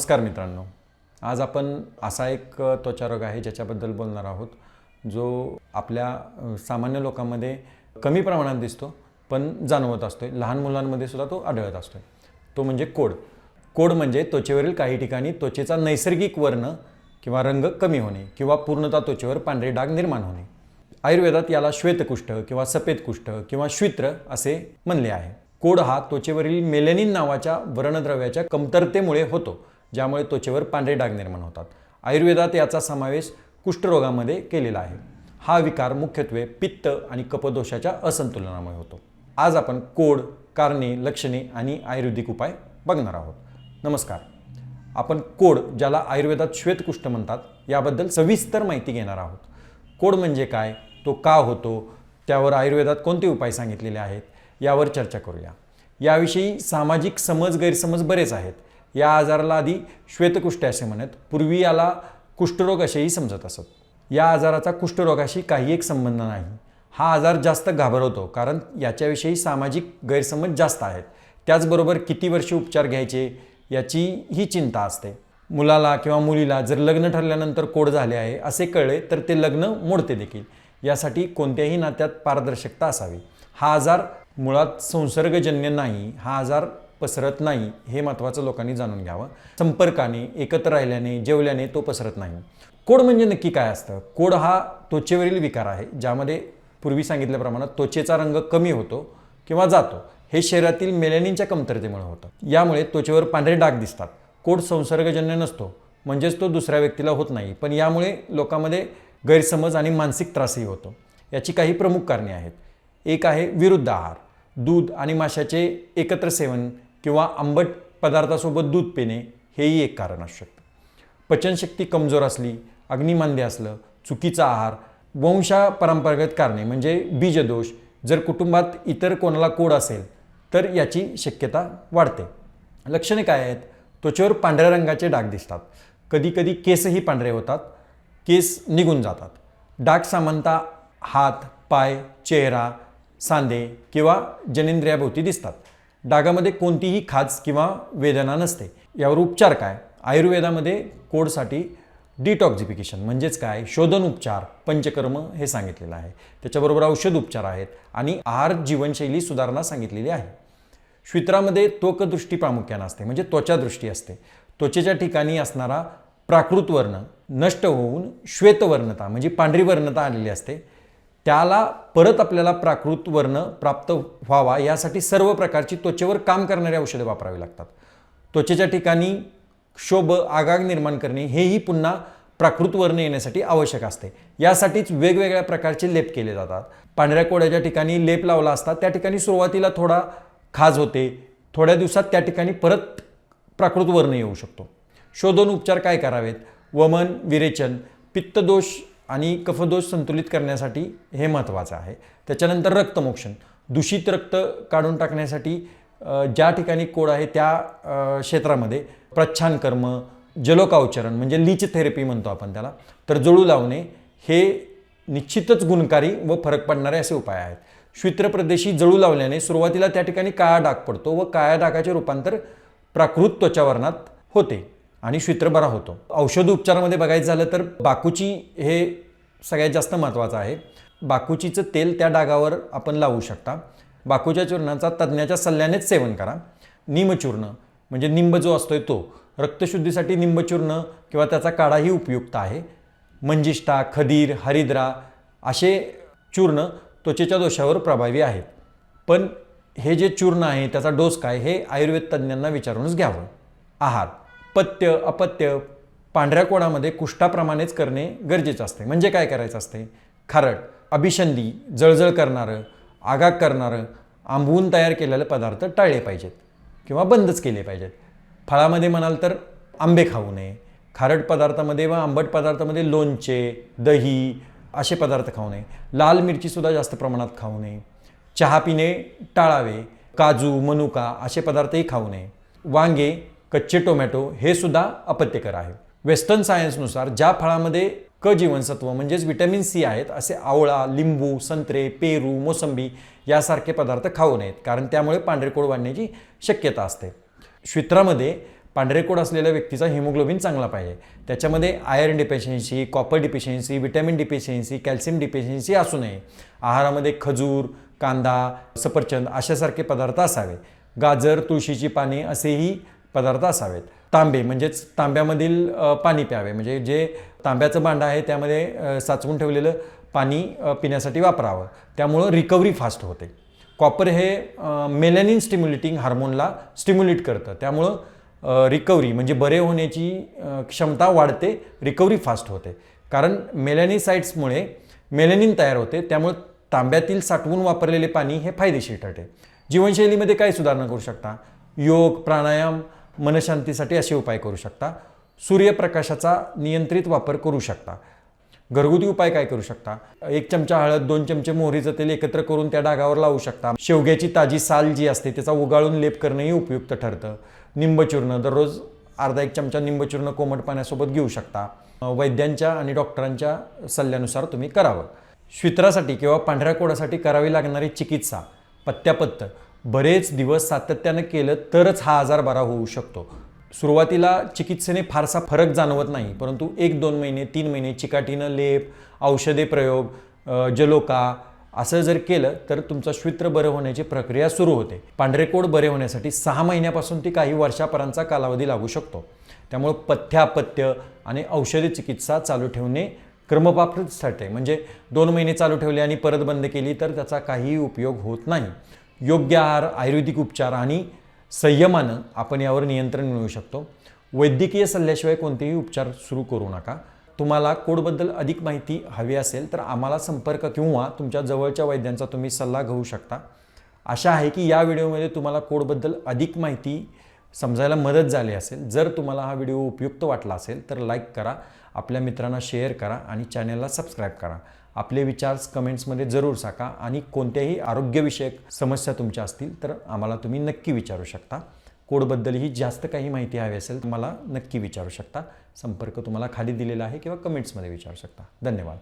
नमस्कार मित्रांनो. आज आपण असा एक त्वचारोग आहे ज्याच्याबद्दल बोलणार आहोत जो आपल्या सामान्य लोकांमध्ये कमी प्रमाणात दिसतो पण जाणवत असतो आहे लहान मुलांमध्ये सुद्धा तो आढळत असतो आहे तो म्हणजे कोड. कोड म्हणजे त्वचेवरील काही ठिकाणी त्वचेचा नैसर्गिक वर्ण किंवा रंग कमी होणे किंवा पूर्णतः त्वचेवर पांढरे डाग निर्माण होणे. आयुर्वेदात याला श्वेतकुष्ठ किंवा सफेद कुष्ठ किंवा श्वित्र असे म्हणले आहे. कोड हा त्वचेवरील मेलेनिन नावाच्या वर्णद्रव्याच्या कमतरतेमुळे होतो. ज्यामुळे त्वचेवर पांढरे डाग निर्माण होतात. आयुर्वेदात याचा समावेश कुष्ठरोगामध्ये केलेला आहे. हा विकार मुख्यत्वे पित्त आणि कपदोषाच्या असंतुलनामुळे होतो. आज आपण कोड कारणे लक्षणे आणि आयुर्वेदिक उपाय बघणार आहोत. नमस्कार. आपण कोड ज्याला आयुर्वेदात श्वेतकुष्ठ म्हणतात याबद्दल सविस्तर माहिती घेणार आहोत. कोड म्हणजे काय? तो का होतो? त्यावर आयुर्वेदात कोणते उपाय सांगितलेले आहेत? यावर चर्चा करूया. याविषयी सामाजिक समज गैरसमज बरेच आहेत. या आजाराला आधी श्वेतकुष्ठ असे म्हणत पूर्वी याला कुष्ठरोग असेही समजत असत. या आजाराचा कुष्ठरोगाशी काही एक संबंध नाही. हा आजार जास्त घाबरवतो कारण याच्याविषयी सामाजिक गैरसमज जास्त आहेत. त्याचबरोबर किती वर्षे उपचार घ्यायचे याची ही चिंता असते. मुलाला किंवा मुलीला जर लग्न ठरल्यानंतर कोड झाले आहे असे कळले तर ते लग्न मोडते देखील. यासाठी कोणत्याही नात्यात पारदर्शकता असावी. हा आजार मुळात संसर्गजन्य नाही. हा आजार पसरत नाही हे महत्त्वाचं लोकांनी जाणून घ्यावं. संपर्काने एकत्र राहिल्याने जेवल्याने तो पसरत नाही. कोड म्हणजे नक्की काय असतं? कोड हा त्वचेवरील विकार आहे ज्यामध्ये पूर्वी सांगितल्याप्रमाणे त्वचेचा रंग कमी होतो किंवा जातो. हे शरीरातील मेलॅनिनच्या कमतरतेमुळे होतं. यामुळे त्वचेवर पांढरे डाग दिसतात. कोड संसर्गजन्य नसतो म्हणजेच तो दुसऱ्या व्यक्तीला होत नाही. पण यामुळे लोकांमध्ये गैरसमज आणि मानसिक त्रासही होतो. याची काही प्रमुख कारणे आहेत. एक आहे विरुद्ध आहार. दूध आणि माशाचे एकत्र सेवन किंवा आंबट पदार्थासोबत दूध पिणे हेही एक कारण असू शकतं. पचनशक्ती कमजोर असली अग्निमांदे असलं चुकीचा आहार वंशा परंपरागत कारणे म्हणजे बीजदोष जर कुटुंबात इतर कोणाला कोड असेल तर याची शक्यता वाढते. लक्षणे काय आहेत? त्वचेवर पांढऱ्या रंगाचे डाग दिसतात. कधीकधी केसही पांढरे होतात. केस निघून जातात. डाग सामान्यतः हात पाय चेहरा सांधे किंवा जनेंद्रियाभोवती दिसतात. डागामध्ये कोणतीही खाज किंवा वेदना नसते. यावर उपचार काय? आयुर्वेदामध्ये कोडसाठी डिटॉक्झिफिकेशन म्हणजेच काय? शोधन उपचार पंचकर्म हे सांगितलेलं आहे. त्याच्याबरोबर औषध उपचार आहेत आणि आहार जीवनशैली सुधारणा सांगितलेली आहे. श्वित्रामध्ये त्वकदृष्टी प्रामुख्याने असते म्हणजे त्वचादृष्टी असते. त्वचेच्या ठिकाणी असणारा प्राकृत वर्ण नष्ट होऊन श्वेतवर्णता म्हणजे पांढरी वर्णता आलेली असते. त्याला परत आपल्याला प्राकृत वर्ण प्राप्त व्हावा यासाठी सर्व प्रकारची त्वचेवर काम करणारी औषधे वापरावी लागतात. त्वचेच्या ठिकाणी क्षोभ आगाग निर्माण करणे हेही पुन्हा प्राकृत वर्ण येण्यासाठी आवश्यक असते. यासाठीच वेगवेगळ्या प्रकारचे लेप केले जातात. पांढऱ्या कोड्याच्या ठिकाणी लेप लावला असता त्या ठिकाणी सुरुवातीला थोडा खाज होते. थोड्या दिवसात त्या ठिकाणी परत प्राकृत वर्ण येऊ शकतो. शोधन उपचार काय करावेत? वमन विरेचन पित्तदोष आणि कफदोष संतुलित करण्यासाठी हे महत्त्वाचं आहे. त्याच्यानंतर रक्तमोक्षण. दूषित रक्त काढून टाकण्यासाठी ज्या ठिकाणी कोड आहे त्या क्षेत्रामध्ये प्रच्छान कर्म जलोकावचरण म्हणजे लीच थेरपी म्हणतो आपण त्याला तर जळू लावणे हे निश्चितच गुणकारी व फरक पडणारे असे उपाय आहेत. श्वित्रप्रदेशी जळू लावल्याने सुरुवातीला त्या ठिकाणी काळा डाग पडतो व काळ्या डागाचे रूपांतर प्राकृत त्वचावरणात होते. आणि श्वित्र बरा होतो. औषध उपचारामध्ये बघायचं झालं तर बाकूची हे सगळ्यात जास्त महत्त्वाचं आहे. बाकूचीचं तेल त्या डागावर आपण लावू शकता. बाकूच्या चूर्णाचा तज्ज्ञाच्या सल्ल्यानेच सेवन करा. निमचूर्ण म्हणजे निंब जो असतोय तो रक्तशुद्धीसाठी निंबचूर्ण किंवा त्याचा काढाही उपयुक्त आहे. मंजिष्ठा खदीर हरिद्रा असे चूर्ण त्वचेच्या दोषावर प्रभावी आहेत. पण हे जे चूर्ण आहे त्याचा डोस काय हे आयुर्वेद तज्ज्ञांना विचारूनच घ्यावं. आहार. पत्य अपत्य पांढऱ्या कोणामध्ये कुष्ठाप्रमाणेच करणे गरजेचं असते. म्हणजे काय करायचं असते? खारट अभिशंदी जळजळ करणारं आगाग करणारं आंबवून तयार केलेले पदार्थ टाळले पाहिजेत किंवा बंदच केले पाहिजेत. फळामध्ये म्हणाल तर आंबे खाऊ नये. खारट पदार्थामध्ये व आंबट पदार्थामध्ये लोणचे दही असे पदार्थ खाऊ नये. लाल मिरचीसुद्धा जास्त प्रमाणात खाऊ नये. चहा पिणे टाळावे. काजू मनुका असे पदार्थही खाऊ नये. वांगे कच्चे टोमॅटो हे सुद्धा अपत्यकर आहे. वेस्टर्न सायन्सनुसार ज्या फळामध्ये क जीवनसत्व म्हणजेच व्हिटॅमिन सी आहेत असे आवळा लिंबू संत्रे पेरू मोसंबी यासारखे पदार्थ खाऊ नयेत कारण त्यामुळे पांढरेकोड वाढण्याची शक्यता असते. श्वित्रामध्ये पांढरेकोड असलेल्या व्यक्तीचा हिमोग्लोबिन चांगला पाहिजे. त्याच्यामध्ये iron deficiency copper deficiency vitamin deficiency calcium deficiency असू नये. आहारामध्ये खजूर कांदा सफरचंद अशासारखे पदार्थ असावे. गाजर तुळशीची पाने असेही पदार्थ असावेत. तांबे म्हणजेच तांब्यामधील पाणी प्यावे. म्हणजे जे तांब्याचं भांडं आहे त्यामध्ये साचवून ठेवलेलं पाणी पिण्यासाठी वापरावं. त्यामुळं रिकव्हरी फास्ट होते. कॉपर हे मेलॅनिन स्टिम्युलेटिंग हार्मोनला स्टिम्युलेट करतं. त्यामुळं रिकव्हरी म्हणजे बरे होण्याची क्षमता वाढते रिकव्हरी फास्ट होते. कारण मेलॅनिसाइट्समुळे मेलॅनिन तयार होते. त्यामुळे तांब्यातील साठवून वापरलेले पाणी हे फायदेशीर ठरते. जीवनशैलीमध्ये काय सुधारणा करू शकता. योग प्राणायाम मनशांतीसाठी असे उपाय करू शकता. सूर्यप्रकाशाचा नियंत्रित वापर करू शकता. घरगुती उपाय काय करू शकता? एक चमचा हळद दोन चमचे मोहरीचं तेल एकत्र करून त्या डागावर लावू शकता. शेवग्याची ताजी साल जी असते त्याचा उगाळून लेप करणंही उपयुक्त ठरतं. निंबचूर्ण दररोज अर्धा एक चमचा निंबचूर्ण कोमट पाण्यासोबत घेऊ शकता. वैद्यांच्या आणि डॉक्टरांच्या सल्ल्यानुसार तुम्ही करावं. श्वित्रासाठी किंवा पांढऱ्या कोडासाठी करावी लागणारी चिकित्सा पत्त्यापत्त बरेच दिवस सातत्यानं केलं तरच हा आजार बरा होऊ शकतो. सुरुवातीला चिकित्सेने फारसा फरक जाणवत नाही परंतु एक दोन महिने तीन महिने चिकाटीनं लेप औषधे प्रयोग जलोका असं जर केलं तर तुमचं श्वित्र बरं होण्याची प्रक्रिया सुरू होते. पांढरेकोड बरे होण्यासाठी सहा महिन्यापासून ती काही वर्षापर्यंतचा कालावधी लागू शकतो. त्यामुळं पथ्यापथ्य आणि औषधी चिकित्सा चालू ठेवणे क्रमप्राप्त ठरते म्हणजे दोन महिने चालू ठेवले आणि परत बंद केली तर त्याचा काहीही उपयोग होत नाही. योग्य आहार आयुर्वेदिक उपचार आणि संयमानं आपण यावर नियंत्रण मिळवू शकतो. वैद्यकीय सल्ल्याशिवाय कोणतेही उपचार सुरू करू नका. तुम्हाला कोडबद्दल अधिक माहिती हवी असेल तर आम्हाला संपर्क किंवा तुमच्या जवळच्या वैद्यांचा तुम्ही सल्ला घेऊ शकता. आशा आहे की या व्हिडिओमध्ये तुम्हाला कोडबद्दल अधिक माहिती समजायला मदत झाली असेल. जर तुम्हाला हा व्हिडिओ उपयुक्त वाटला असेल तर लाईक करा आपल्या मित्रांना शेअर करा आणि चॅनलला सबस्क्राईब करा. आपले विचार कमेंट्समध्ये जरूर सांगा आणि कोणत्याही आरोग्यविषयक समस्या तुमच्या असतील तर आम्हाला तुम्ही नक्की विचारू शकता. कोडबद्दलही जास्त काही माहिती हवी असेल तर मला नक्की विचारू शकता. संपर्क तुम्हाला खाली दिलेला आहे किंवा कमेंट्समध्ये विचारू शकता. धन्यवाद.